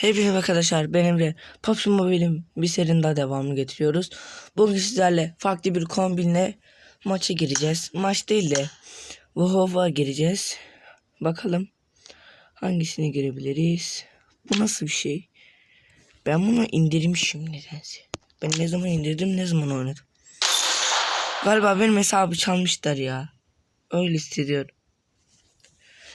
Hepinize arkadaşlar benim de PUBG Mobile'in bir serinin daha devamını getiriyoruz. Bugün sizlerle farklı bir kombinle maça gireceğiz. Maç değil de Vovova gireceğiz. Bakalım hangisine girebiliriz. Bu nasıl bir şey? Ben bunu indirmişim nedense. Ben ne zaman indirdim ne zaman oynadım. Galiba benim hesabı çalmışlar ya. Öyle hissediyorum.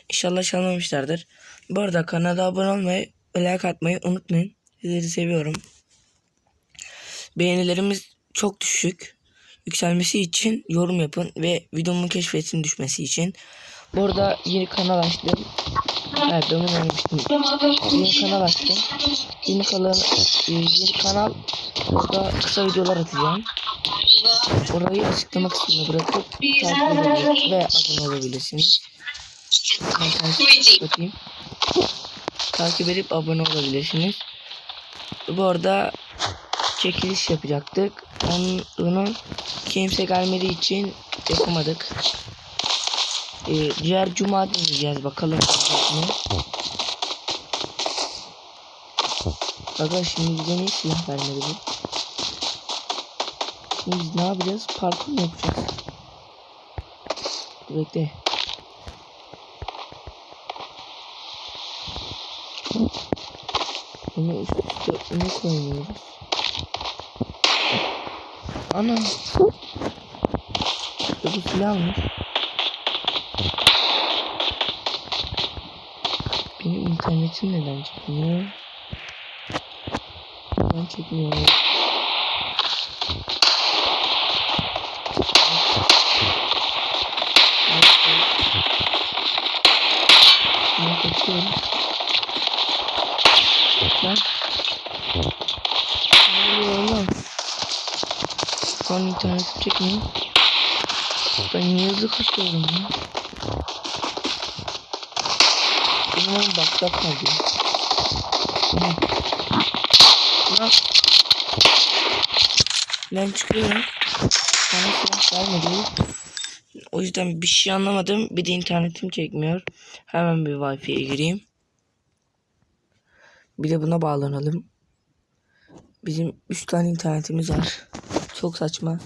İnşallah çalmamışlardır. Bu arada kanala abone olmayı like atmayı unutmayın. Sizleri seviyorum. Beğenilerimiz çok düşük. Yükselmesi için yorum yapın ve videomun keşfetsin düşmesi için. Bu arada yeni kanal açtım. Evet demin oynamıştım. Yeni kanal açtım. Yeni kanal, e, yeni kanal burada kısa videolar atacağım. Orayı açıklama kısmına bırakıp takip edebilir ve abone olabilirsiniz. Ben takip. Takip edip abone olabilirsiniz. Bu arada çekiliş yapacaktık. Onu, kimse gelmediği için yapamadık. Ee, diğer cuma deneyeceğiz bakalım. Aga şimdi bize niye silah vermedi bu? Şimdi biz ne yapacağız? Parkur mu yapacağız? Bekle. Üste bunu koymuyoruz. Ana. Bu silahmış. Benim internetim neden çekmiyor? Neden çekmiyor? Ben kaçıyorum. Lan. Ne oluyor lan? İnternetim çekmiyor. Ben niye hızlı kaçıyorum ya? Umarım bakta kaldı. Lan. Lan. Ben çıkıyorum. Bana silah vermedi. O yüzden bir şey anlamadım. Bir de internetim çekmiyor. Hemen bir Wi-Fi'ye gireyim. Bir de buna bağlanalım. Bizim 3 tane internetimiz var. Çok saçma.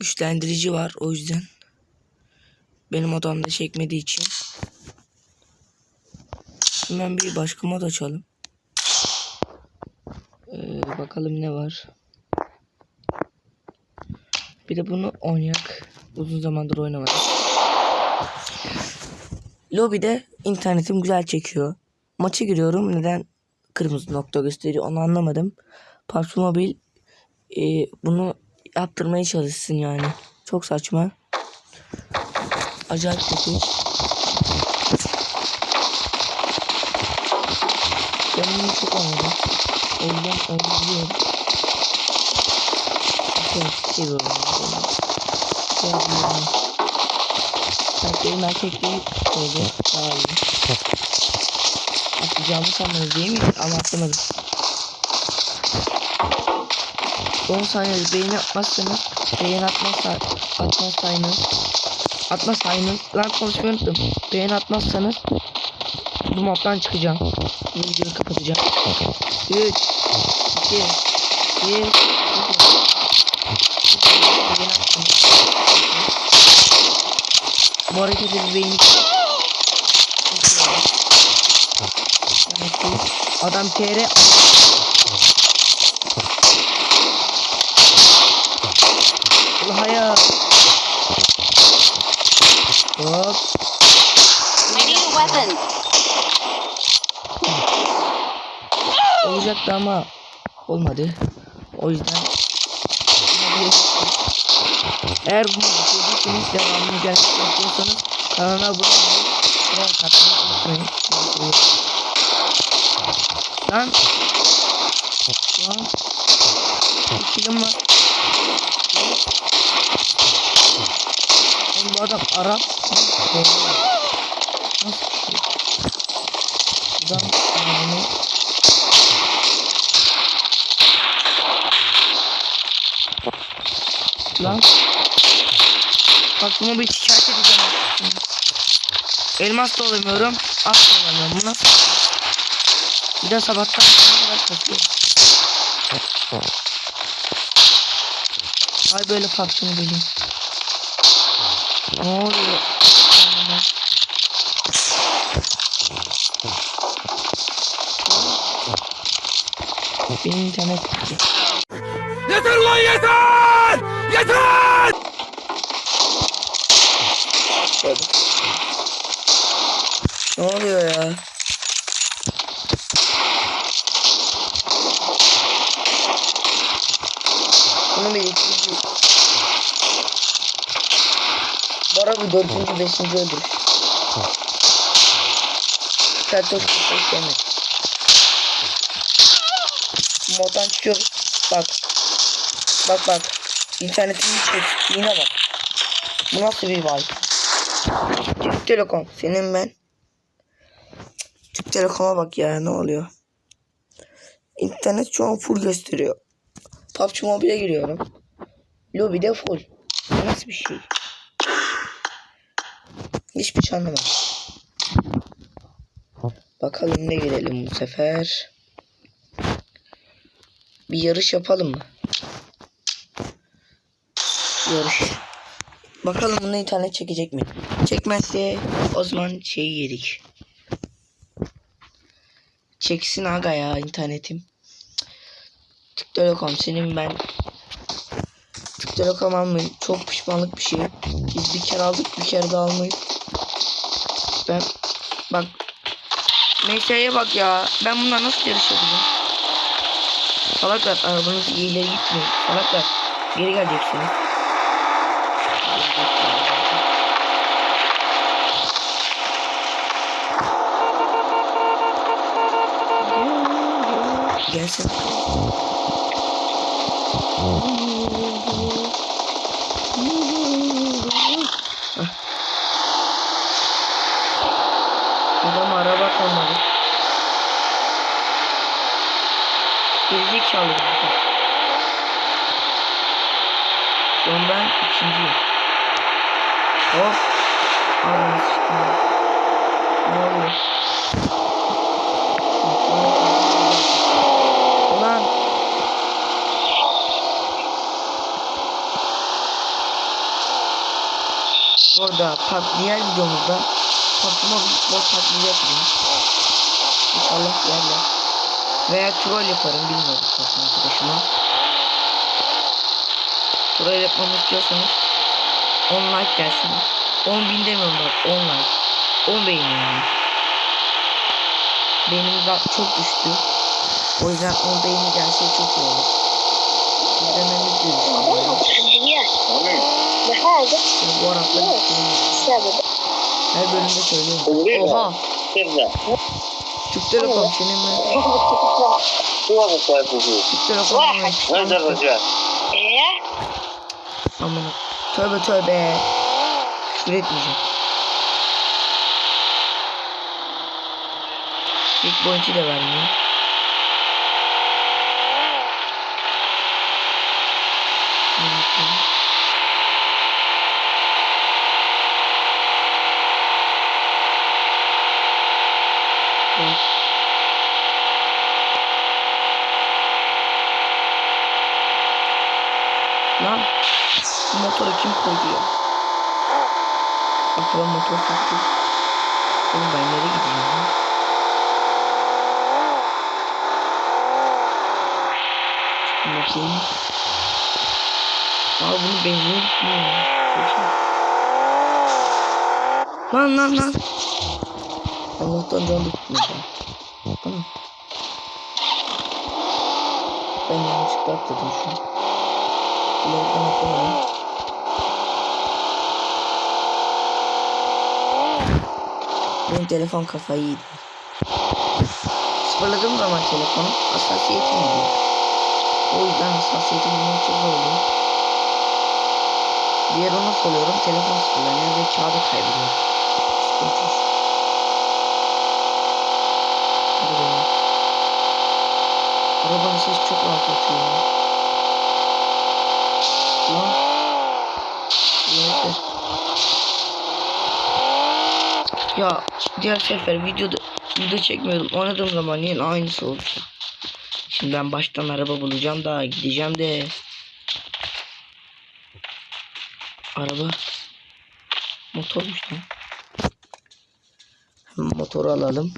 Güçlendirici var o yüzden. Benim odamda çekmediği için. Hemen bir başka mod açalım. Ee, bakalım ne var. Bir de bunu oynayak. Uzun zamandır oynamadım. Lobide internetim güzel çekiyor. Maça giriyorum. Neden kırmızı nokta gösteriyor onu anlamadım. PUBG Mobile e, bunu yaptırmaya çalışsın yani. Çok saçma. Acayip kötü. Ben bunu çok anladım. O yüzden özlüyorum. Çok seviyorum. Şey yapıyorum. Erkeğim erkek değil. Böyle daha iyi. Atlayacağımı sanmadınız değil mi? Ama atlamadım. 10 saniyede beğeni atmazsanız beğeni atmazsa atmazsanız atmazsanız lan konuşmayı unuttum. Beğeni atmazsanız bu moddan çıkacağım. Bu videoyu kapatacağım. 3 2 1 Bu hareketi beğeni Adam TR Allah ya. Hop. Weapon. Olacaktı ama olmadı. O yüzden eğer bunu sevdiyseniz devamını gerçekten istiyorsanız kanala abone olmayı ve katmayı unutmayın. Lan Lan kilim var. Oğlum bu adam Arap. Nasıl? Buradan bunu Lan. Bak bunu bir şikayet edeceğim. Elmas da olamıyorum. At da olamıyorum. Bu nasıl? Bir de sabahtan kadar kasıyor. Ay böyle PUBG'ni bileyim. Ne oluyor? Benim internet gitti. Yeter lan yeter! Yeter! Ne oluyor ya? Bunu bir ikinci... Bora bir dördüncü, beşinci öldür. Kartoş bir şey mi? Çıkıyoruz. Bak. Bak bak. İnternetimin çektiğine bak. Bu nasıl bir wifi? Türk Telekom. Senin ben. Türk Telekom'a bak ya ne oluyor. İnternet şu an full gösteriyor. PUBG Mobile'e giriyorum. Lobby'de full. Bu Nasıl bir şey? Hiçbir şey anlamadım. Bakalım ne girelim bu sefer. Bir yarış yapalım mı? Yarış. Bakalım bunu internet çekecek mi? Çekmezse o zaman şeyi yedik. Çeksin aga ya internetim. Türk Telekom senin ben. Telekom almayın. Çok pişmanlık bir şey. Biz bir kere aldık bir kere de almayız. Ben bak MS'ye bak ya. Ben bunlar nasıl yarış yapacağım? Salaklar arabanız iyileri gitmiyor. Salaklar geri geleceksiniz. Gelsin. Hah. Adam araba kalmadı. Gelecek çaldı zaten. Şu an ben ikinciyim. Hop. Ağzına sıçtım. Ne oluyor? Ulan. Burada pat diğer videomuzda Pokemon bot taklidi yapacağım. İnşallah yerler. Veya troll yaparım bilmiyorum zaten arkadaşıma. Troll yapmamı istiyorsanız 10 like gelsin. 10 bin demiyorum bak 10 like. 10 beğeni yani. Benim çok düştü. O yüzden 10 beğeni gelse çok iyi olur. İzlememiz gerekiyor. Bu arada şey Her bölümde söylüyorum. Oha. Cep telefon senin mi? Cep telefon mu? Nerede olacak? Eee? Aman. Tövbe tövbe. Küfür etmeyeceğim. Checkpoint'i de vermiyor. Motoru kim koydu ya? Motor soktu. Oğlum ben nereye gideceğim ya? Bakayım. Aa bunu benzin. Koşun. Lan lan lan. Allah'tan can bitmiyor. Ana. Ben yanlışlıkla atladım şu an. İleriden atlamayayım. Benim telefon kafayı yedi. Sıfırladığım zaman telefonu hassasiyetim gidiyor. O yüzden hassasiyeti bulmak çok zor. Diğer ona soruyorum telefon sıfırlanıyor ve kağıdı kaybediyor. Sıkıntı. Arabanın sesi çok rahat atıyor ya. Lan. Nerede? Ya diğer sefer videoda video çekmiyordum. Oynadığım zaman yine aynısı oldu. Şimdi ben baştan araba bulacağım da gideceğim de. Araba. Motormuş lan. Motoru alalım.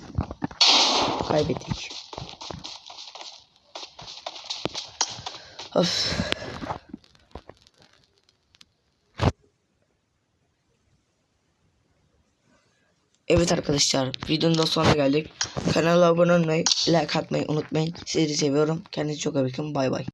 Kaybettik. Of. Evet arkadaşlar videonun da sonuna geldik. Kanala abone olmayı, like atmayı unutmayın. Sizi seviyorum. Kendinize çok iyi bakın. Bay bay.